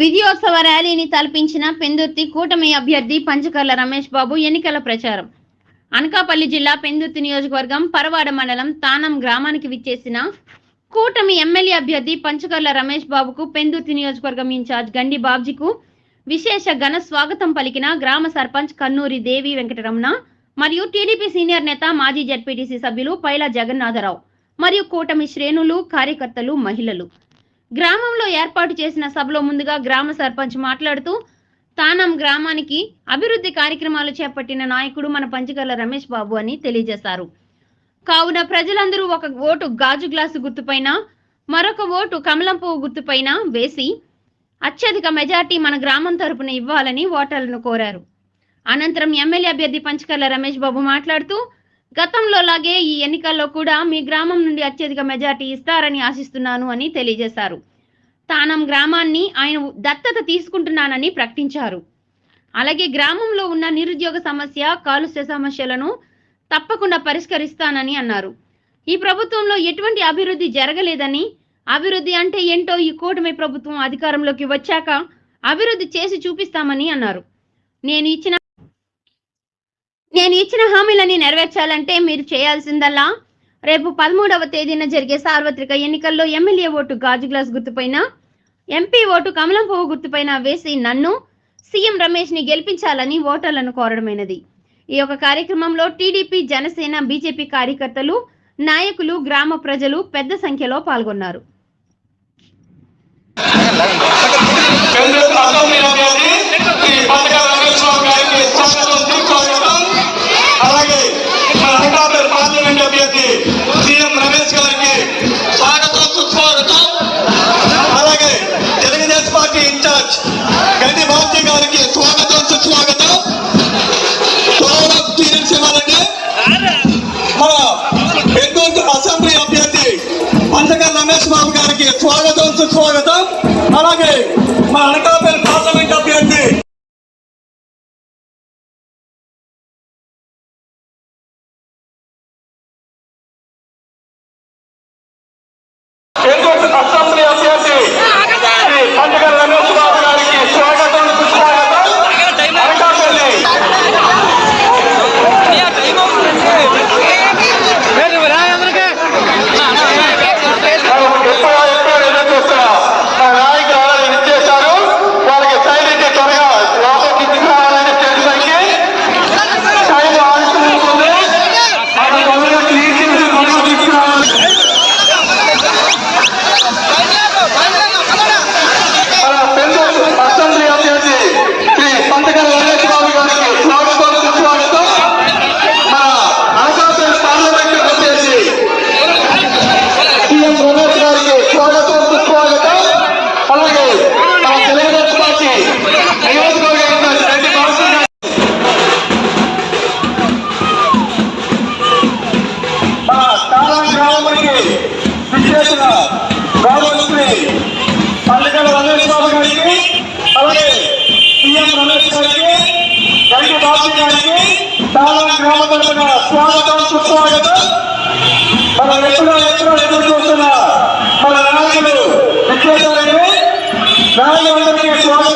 విజయోత్సవ ర్యాలీని తలపించిన పెందుర్తి కూటమి అభ్యర్థి పంచకర్ల రమేష్ బాబు ఎన్నికల ప్రచారం. అనకాపల్లి జిల్లా పెందుర్తి నియోజకవర్గం పరవాడ మండలం తానం గ్రామానికి విచ్చేసిన కూటమి ఎమ్మెల్యే అభ్యర్థి పంచకర్ల రమేష్ బాబుకు పెందుర్తి నియోజకవర్గం ఇన్ఛార్జ్ గండి బాబ్జీకు విశేష ఘన స్వాగతం పలికిన గ్రామ సర్పంచ్ కన్నూరి దేవి వెంకటరమణ మరియు టీడీపీ సీనియర్ నేత మాజీ జడ్పీటీసీ సభ్యులు పైల జగన్నాథరావు మరియు కూటమి శ్రేణులు కార్యకర్తలు మహిళలు. గ్రామంలో ఏర్పాటు చేసిన సభలో ముందుగా గ్రామ సర్పంచ్ మాట్లాడుతూ తానం గ్రామానికి అభివృద్ధి కార్యక్రమాలు చేపట్టిన నాయకుడు మన పంచకర్ల రమేష్ బాబు అని తెలియజేశారు. కావున ప్రజలందరూ ఒక ఓటు గాజు గ్లాసు గుర్తుపైన మరొక ఓటు కమలం పువ్వు గుర్తుపైన వేసి అత్యధిక మెజార్టీ మన గ్రామం తరపున ఇవ్వాలని ఓటర్లను కోరారు. అనంతరం ఎమ్మెల్యే అభ్యర్థి పంచకర్ల రమేష్ బాబు మాట్లాడుతూ గతంలో లాగే ఈ ఎన్నికల్లో కూడా మీ గ్రామం నుండి అత్యధిక మెజార్టీ ఇస్తారని ఆశిస్తున్నాను అని తెలియజేశారు. తానం గ్రామాన్ని ఆయన దత్తత తీసుకుంటున్నానని ప్రకటించారు. అలాగే గ్రామంలో ఉన్న నిరుద్యోగ సమస్య కాలుష్య సమస్యలను తప్పకుండా పరిష్కరిస్తానని అన్నారు. ఈ ప్రభుత్వంలో ఎటువంటి అభివృద్ధి జరగలేదని అభివృద్ధి అంటే ఏంటో ఈ కూటమి ప్రభుత్వం అధికారంలోకి వచ్చాక అభివృద్ధి చేసి చూపిస్తామని అన్నారు. నేను ఇచ్చిన నేను ఇచ్చిన హామీలని నెరవేర్చాలంటే మీరు చేయాల్సిందల్లా. రేపు పదమూడవ తేదీన జరిగే సార్వత్రిక ఎన్నికల్లో ఎమ్మెల్యే ఓటు గాజు గ్లాస్ గుర్తుపైన ఎంపీ ఓటు కమలం పువ్వు గుర్తుపైన వేసి నన్ను సీఎం రమేష్ని గెలిపించాలని ఓటర్లను కోరడమైనది. ఈ యొక్క కార్యక్రమంలో టీడీపీ జనసేన బీజేపీ కార్యకర్తలు నాయకులు గ్రామ ప్రజలు పెద్ద సంఖ్యలో పాల్గొన్నారు కేంద్ర అసెంబ్లీ అభ్యర్థి శ్రీ పథకాల రమేశ్వరరావు గారికి స్వాగతం సుస్వాగతం అలాగే మన అనకాపల్లి పార్లమెంట్ అభ్యర్థి సీఎం రమేష్ గారికి స్వాగతం సుస్వాగతం అలాగే తెలుగుదేశం పార్టీ ఇన్ఛార్జ్ గడ్డి బాబ్జీ గారికి స్వాగతం సుస్వాగతం. త్వరలో క్లియరెన్స్ ఇవ్వాలండి మన బెంగళూరు అసెంబ్లీ అభ్యర్థి పంచకర్ రమేష్ బాబు గారికి స్వాగతం సుస్వాగతం. అలాగే మన అనకాపల్లి పార్లమెంట్ తరపున స్వాగతం సుస్వాగతం. మనం ఎప్పుడో ఎప్పుడో ఎదురు చూస్తున్న మన నాయకులు విచ్చేశారండి నాయకులందరికీ స్వాగతం.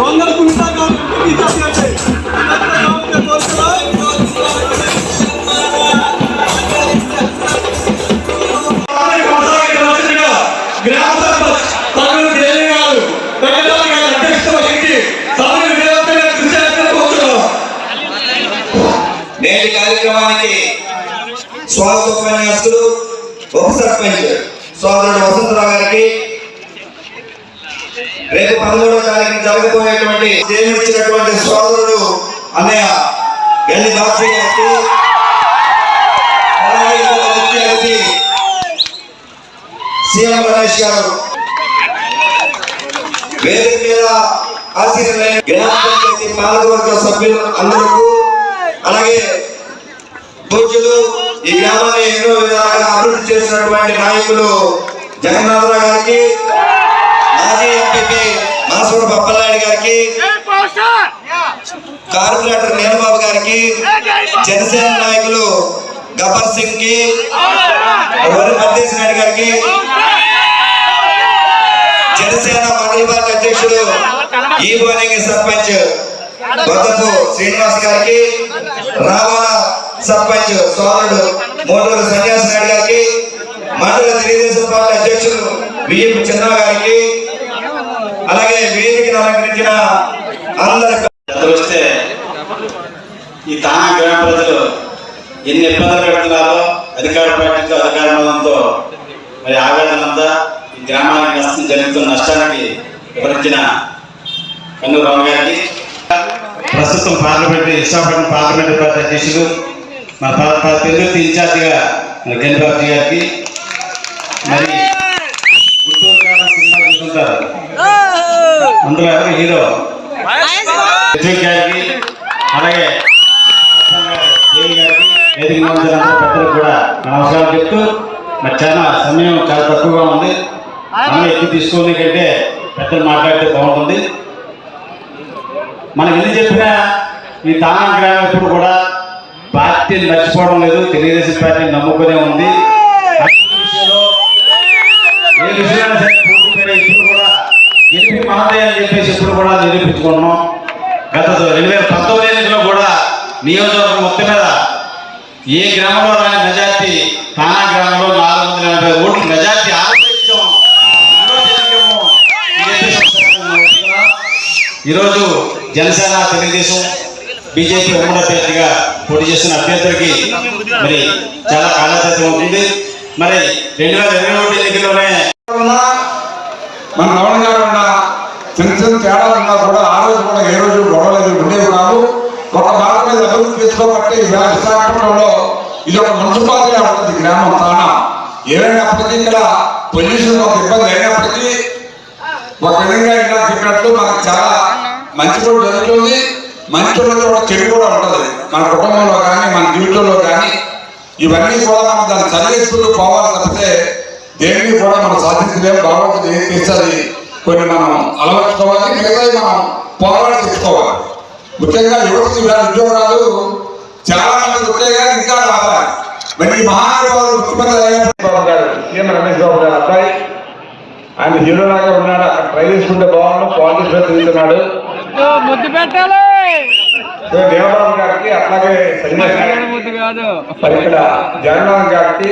వందల కుమిటా నేటి కార్యక్రమానికి స్వాగత ఉపన్యాసులు ఉప సర్పంచ్ సోదరుడు వసంతరావు గారికి రేపు పదమూడవ తారీఖు జరగబోయేటువంటి జయమిచ్చినటువంటి సోదరుడు అన్నయ్య గల్లి బాబు గారికి సీఎం రమేష్ గారు. వేదిక మీద ఆశీర్వైన గ్రామ పంచాయతీ పాలకవర్గ సభ్యులు అందరూ అలాగే పూజలు ఈ గ్రామాన్ని ఎన్నో విధాలుగా అభివృద్ధి చేసినటువంటి నాయకులు జగన్నాథరావు గారికి మాజీ ఎంపీపీ మాసూరు బప్పలనాయుడు గారికి కార్పొరేటర్ నీలబాబు గారికి జనసేన నాయకులు గబ్బర్ సింగ్కి వరి నాయుడు గారికి జనసేన మండలి పార్టీ అధ్యక్షుడు ఈ బోనింగ్ సర్పంచ్ బొద్దపు శ్రీనివాస్ గారికి రావాల సర్పంచ్ సోదరుడు మోటూరు సన్యాసి నాయుడు గారికి మండల తెలుగుదేశం పార్టీ అధ్యక్షుడు విఎం చంద్ర గారికి అలాగే వేదికను అలంకరించిన అందరి వస్తే ఈ తానా గ్రామ ప్రజలు ఎన్ని ఇబ్బందులు పెడుతున్నారో అధికార పార్టీతో అధికార బలంతో మరి ఆవేదనంతా ఈ గ్రామానికి నష్టం జరుగుతున్న నష్టానికి వివరించిన కన్ను రామ గారికి. ప్రస్తుతం పార్లమెంటు విశాఖపట్నం పార్లమెంట్ పార్టీ అధ్యక్షుడు మన పార్టీ ఇన్ఛార్జిగా మన గణబాబు గారికి అందులో ఎవరు హీరో? గారికి అలాగే వేదిక పెద్దలకు కూడా నమస్కారం చెప్తూ మరి చాలా సమయం చాలా తక్కువగా ఉంది. మనం ఎక్కువ తీసుకోని కంటే పెద్దలు మాట్లాడితే బాగుంటుంది. మనం ఎన్ని చెప్పినా ఈ తానా గ్రామం కూడా పార్టీని మర్చిపోవడం లేదు. తెలుగుదేశం పార్టీని నమ్ముకునే ఉంది. గెలిపి అని చెప్పేసి ఇప్పుడు కూడా నిరూపించుకున్నాం గత రెండు వేల పంతొమ్మిది ఎన్నికల్లో కూడా నియోజకవర్గం మొత్తం మీద ఏ గ్రామంలో రాని మెజార్టీ తానా గ్రామంలో నాలుగు వందల ఎనభై ఓట్లు మెజార్టీ ఆలోచించాం ఈరోజు జనసేన తెలుగుదేశం బీజేపీ ఉమ్మడి అభ్యర్థిగా పోటీ చేస్తున్న అభ్యర్థులకి మరి చాలా కాలతత్వం అవుతుంది. మరి రెండు వేల ఇరవై ఒకటి ఎన్నికల్లోనే మన రమణ గారు చిన్న చిన్న తేడాలు ఉన్నా కూడా ఆ రోజు కూడా ఏ రోజు గొడవలేదు ఉండేవి కాదు. ఒక మాట మీద అభివృద్ధి చేసుకోబట్టి విశాఖపట్నంలో ఇది ఒక మున్సిపాలిటీగా ఉంటుంది గ్రామం తానా. ఏమైనప్పటికీ ఇక్కడ పొల్యూషన్ ఒక ఇబ్బంది అయినప్పటికీ ఒక విధంగా ఇలా చెప్పినట్లు మనకు చాలా మంచి కూడా జరుగుతుంది. మంచి ఉన్నది కూడా చెడు కూడా ఉంటుంది మన కుటుంబంలో కానీ మన జీవితంలో కానీ ఇవన్నీ కూడా మనం దాన్ని చదివేసుకుంటూ పోవాలి తప్పితే దేన్ని కూడా మనం సాధించలేము భగవంతుడు ఏం చేస్తుంది కొన్ని మనం అలవర్చుకోవాలి మిగతాది మనం పోరాడి తెచ్చుకోవాలి. ముఖ్యంగా యువతకి ఉద్యోగాలు చాలా మంది కానీ ఇంకా రావాలి. మరి ఈ మహానుభావులు ముఖ్యమంత్రి అయినప్పుడు బాబు గారు సీఎం రమేష్ బాబు గారు అబ్బాయి. ఆయన హీరో లాగా ఉన్నాడు అక్కడ ట్రై చేసుకుంటే బాగున్నాడు పాలిటిక్స్లో తిరుగుతున్నాడు. గారికి అట్లాగే ఇక్కడ జగన్మోహన్ గారికి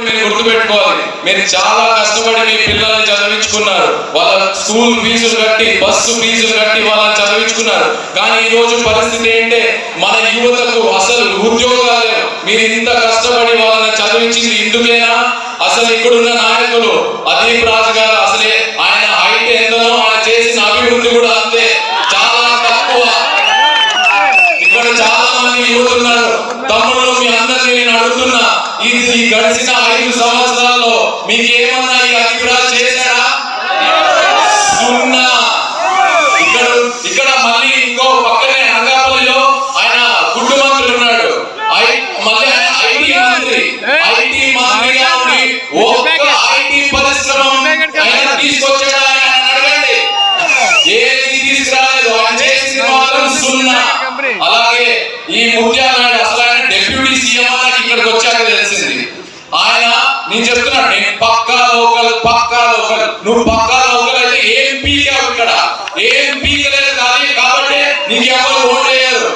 మీరు గుర్తుపెట్టుకోవాలి. మీరు చాలా కష్టపడి మీ పిల్లల్ని చదివించుకున్నారు. వాళ్ళ స్కూల్ ఫీజులు కట్టి బస్సు ఫీజులు కట్టి వాళ్ళని చదివించుకున్నారు. కానీ ఈ రోజు పరిస్థితి ఏంటంటే మన యువతకు అసలు ఉద్యోగాలు మీరు ఇంత కష్టపడి వాళ్ళని చదివించింది ఇందుకేనా? అసలు ఇక్కడున్న నాయకులు అదీప్ రాజు గారు అసలే ఆయన హైట్ ఎంతనో ఆయన చేసిన అభివృద్ధి కూడా అంతే. చాలా తక్కువ. ఇక్కడ చాలా మంది యువతున్నారు. తమ్ముళ్ళు మీ అందరినీ నేను అడుగుతున్నా. ఇది గడిచిన ఐదు సంవత్సరాల్లో ఇంకెవరు పీకలేదు ఓటేయరు.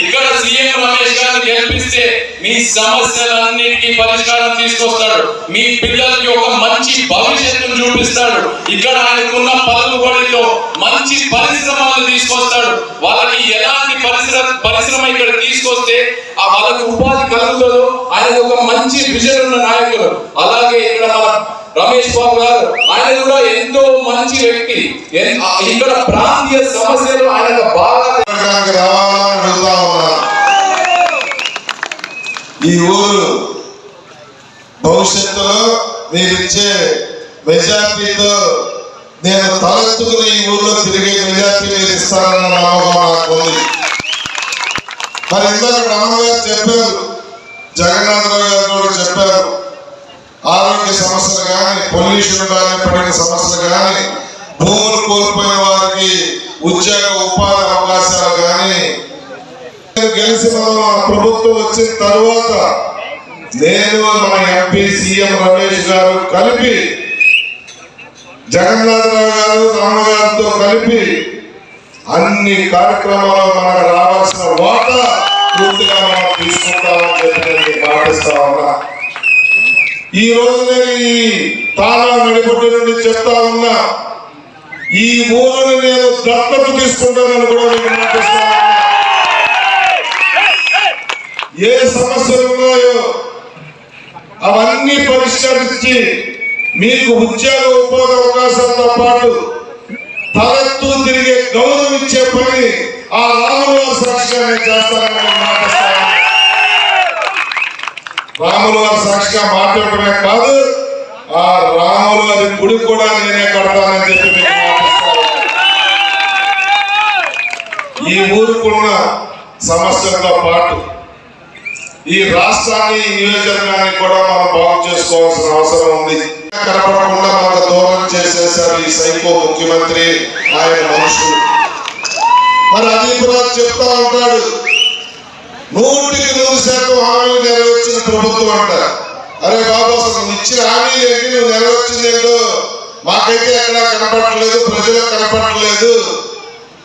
ఇక్కడ సీఎం రమేష్ గారు గెలిపిస్తే మీ సమస్యలన్నిటికీ పరిష్కారం తీసుకొస్తాడు. మీ పిల్లలకి ఒక మంచి భవిష్యత్తును చూపిస్తాడు. ఇక్కడ ఆయనకున్న పలుకుబడిలో మంచి పరిశ్రమలు తీసుకొస్తాడు. వాళ్ళకి ఎలాంటి పరిశ్రమ పరిశ్రమ ఇక్కడ తీసుకొస్తే ఆ వాళ్ళకి ఉపాధి కలుగుతుందో ఆయన ఒక మంచి విజన్ ఉన్న నాయకులు. అలాగే ఇక్కడ మన రమేష్ బాబు గారు ఆయన కూడా ఎంతో మంచి వ్యక్తి. ఇక్కడ ప్రాంతీయ సమస్యలు ఆయన బాగా ఈ ఊరు భవిష్యత్తులో మీరిచ్చే మెజార్టీతో నేను తలెత్తుకుని ఈ ఊర్లో తిరిగే మెజార్టీ మీరు ఇస్తారన్న నమ్మకం నాకు ఉంది. మరి ఇందాక రామగారు చెప్పారు జగన్నాథరావు గారు కూడా చెప్పారు ఆరోగ్య సమస్యలు కానీ పొల్యూషన్ కానీ పడిన సమస్యలు కానీ భూములు కోల్పోయిన వారికి ఉద్యోగ ఉపాధి అవకాశాలు కానీ. గెలిచిన ప్రభుత్వం వచ్చిన తర్వాత నేను మన ఎంపీ సీఎం రమేష్ గారు కలిపి జగన్నాథరావు గారు రామ గారితో కలిపి అన్ని కార్యక్రమాలు మనకు రావాల్సిన వాటా పూర్తిగా మనం తీసుకుంటామని చెప్పి నేను పాటిస్తా ఉన్నా. ఈ రోజు నేను ఈ తాళా నడిపొట్టు నుండి చెప్తా ఉన్నా ఈ ఊరిని నేను దత్తత తీసుకుంటానని కూడా నేను ఏ సమస్యలు ఉన్నాయో అవన్నీ పరిష్కరించి మీకు ఉద్యోగ ఉపాధి అవకాశాలతో పాటు తలెత్తు తిరిగే గౌరవం ఇచ్చే పని ఆ రాముల వారి సాక్షిగా చేస్తానని మాట రాములు వారి సాక్షిగా మాట్లాడటమే కాదు ఆ రాములు వారి గుడి కూడా నేనే కడతానని చెప్పి ఈ ఊరుకున్న సమస్యలతో పాటు ఈ రాష్ట్రాన్ని నియోజకవర్గాన్ని కూడా మనం బాగు చేసుకోవాల్సిన అవసరం ఉంది. కనపడకుండా మనకు దూరం చేసేసారు ఈ సైకో ముఖ్యమంత్రి ఆయన మనుషులు. మరి అదీప్ కూడా చెప్తా ఉంటాడు నూటికి నూరు శాతం హామీలు నెరవేర్చిన ప్రభుత్వం అంట అరే బాబు అసలు ఇచ్చిన హామీ ఏంటి? నువ్వు నెరవేర్చింది ఏంటో మాకైతే ఎక్కడా కనపడలేదు ప్రజలకు కనపడలేదు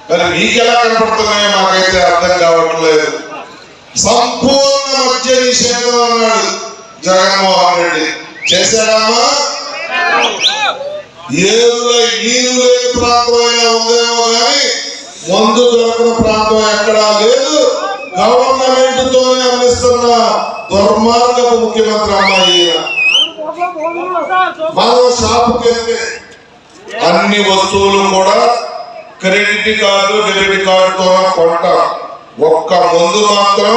మరి నీకెలా కనపడుతున్నాయో మాకైతే అర్థం కావట్లేదు. సంపూర్ణ మద్య నిషేధం అన్నాడు జగన్మోహన్ రెడ్డి. చేశాడమ్మా ఏరులో నీరు లేని ప్రాంతం అయినా ఉందేమో కానీ మందు దొరకని ప్రాంతం ఎక్కడా లేదు. గవర్నమెంట్ దుర్మార్గపు ముఖ్యమంత్రి అమ్మాయి. మనం షాపుకి వెళ్తే అన్ని వస్తువులు కూడా క్రెడిట్ కార్డు డెబిట్ కార్డుతో కొంటాం. ఒక్క మందు మాత్రం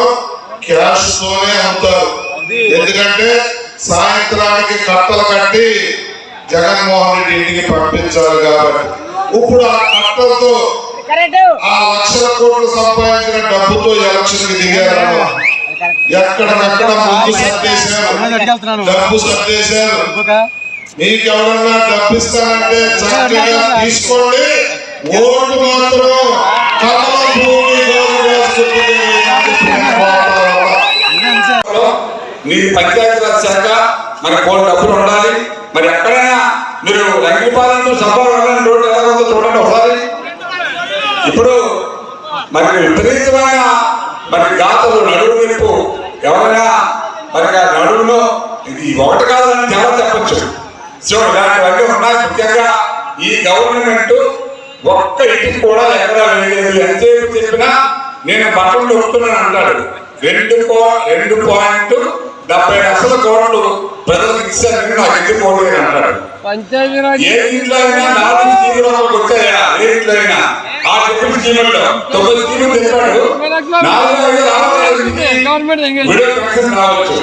క్యాష్ తోనే అమ్ముతారు. ఎందుకంటే సాయంత్రానికి కట్టలు కట్టి జగన్మోహన్ రెడ్డి ఇంటికి పంపించాలి కాబట్టి. ఇప్పుడు ఆ కట్టలతో ఆ లక్షల కోట్లు సంపాదించిన డబ్బుతో ఎలక్షన్కి దిగారు ముందు సర్దేశారు డబ్బు సర్దేశారు మీకు ఎవరన్నా డబ్బు ఇస్తానంటే చక్కగా తీసుకోండి. ఓటు మాత్రం కమల భూమి. నీది పంచాయతీరాజ్ శాఖ మరి కోటి డబ్బులు ఉండాలి. మరి ఎక్కడైనా మీరు రంగిపాలెంతో సభలు వెళ్ళని రోడ్డు ఎలా ఉందో చూడండి ఒకసారి. ఇప్పుడు మరి విపరీతమైన మరి గాతలు నడువు నింపు ఎవరైనా మరి ఆ నడువులో ఇది ఒకటి కాదని తేడా చెప్పచ్చు. సో ఇలాంటివన్నీ ఉన్నాయి. ముఖ్యంగా ఈ గవర్నమెంట్ ఒక్క ఇంటికి కూడా ఎక్కడ లేదు ఎంతసేపు చెప్పినా నేను బట్టలు నొక్కుతున్నాను అంటాడు. రెండు రెండు పాయింట్ డెబ్బై లక్షల కోట్లు ప్రజలకు ఇచ్చారని నాకు ఎందుకు పోలేదు అంటాడు ఏ ఇంట్లో అయినా నాలుగు వచ్చాయా? ఏ ఇంట్లో అయినా? ఆ చెప్పిన స్కీముల్లో తొమ్మిది స్కీములు చెప్పాడు నాలుగు ఐదు. రావచ్చు.